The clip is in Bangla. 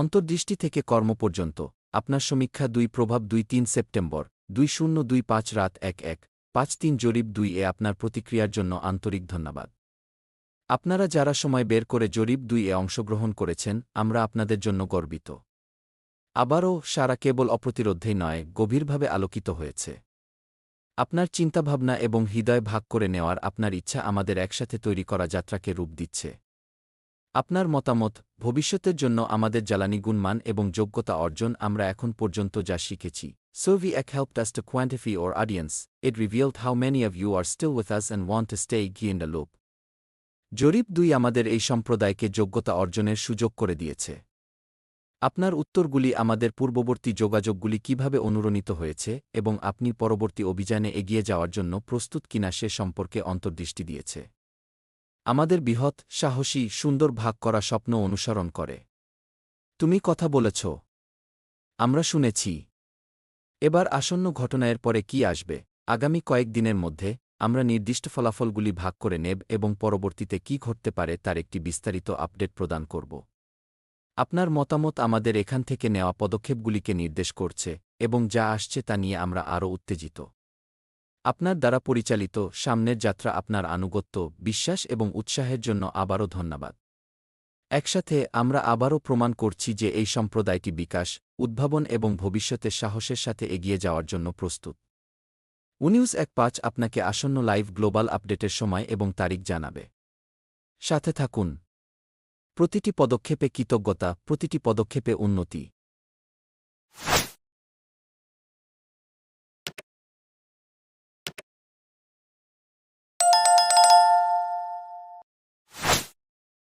অন্তর্দৃষ্টি থেকে কর্ম পর্যন্ত, আপনার সমীক্ষা দুই প্রভাব দুই তিন সেপ্টেম্বর, দুই শূন্য দুই পাঁচ রাত এক এক, পাঁচ তিন জরিপ দুই এ আপনার প্রতিক্রিয়ার জন্য আন্তরিক ধন্যবাদ। আপনারা যারা সময় বের করে জরিপ দুই এ অংশগ্রহণ করেছেন, আমরা আপনাদের জন্য গর্বিত। আবারও সারা কেবল অপ্রতিরোধেই নয়, গভীরভাবে আলোকিত হয়েছে। আপনার চিন্তাভাবনা এবং হৃদয় ভাগ করে নেওয়ার আপনার ইচ্ছা আমাদের একসাথে তৈরি করা যাত্রাকে রূপ দিচ্ছে। আপনার মতামত ভবিষ্যতের জন্য আমাদের জ্বালানি গুণমান এবং যোগ্যতা অর্জন আমরা এখন পর্যন্ত যা শিখেছি। We ek helped us to quantify our audience, it revealed how many of you are still with us and want to stay in the loop. জরিপ দুই আমাদের এই সম্প্রদায়কে যোগ্যতা অর্জনের সুযোগ করে দিয়েছে। আপনার উত্তরগুলি আমাদের পূর্ববর্তী যোগাযোগগুলি কীভাবে অনুরণিত হয়েছে এবং আপনি পরবর্তী অভিযানে এগিয়ে যাওয়ার জন্য প্রস্তুত কিনা সে সম্পর্কে অন্তর্দৃষ্টি দিয়েছে। আমাদের বৃহৎ, সাহসী, সুন্দর ভাগ করা স্বপ্ন অনুসরণ করে। তুমি কথা বলেছ। আমরা শুনেছি। এবার আসন্ন ঘটনায়ের পরে কি আসবে? আগামী কয়েক দিনের মধ্যে আমরা নির্দিষ্ট ফলাফলগুলি ভাগ করে নেব এবং পরবর্তীতে কি ঘটতে পারে তার একটি বিস্তারিত আপডেট প্রদান করব। আপনার মতামত আমাদের এখান থেকে নেওয়া পদক্ষেপগুলিকে নির্দেশ করছে এবং যা আসছে তা নিয়ে আমরা আরও উত্তেজিত। আপনার দ্বারা পরিচালিত সামনের যাত্রা আপনার আনুগত্য, বিশ্বাস এবং উৎসাহের জন্য আবারও ধন্যবাদ। একসাথে আমরা আবারও প্রমাণ করছি যে এই সম্প্রদায়টি বিকাশ, উদ্ভাবন এবং ভবিষ্যতের সাহসের সাথে এগিয়ে যাওয়ার জন্য প্রস্তুত। উনিউজ এক পাঁচ আপনাকে আসন্ন লাইভ গ্লোবাল আপডেটের সময় এবং তারিখ জানাবে। সাথে থাকুন। প্রতিটি পদক্ষেপে কৃতজ্ঞতা, প্রতিটি পদক্ষেপে উন্নতি।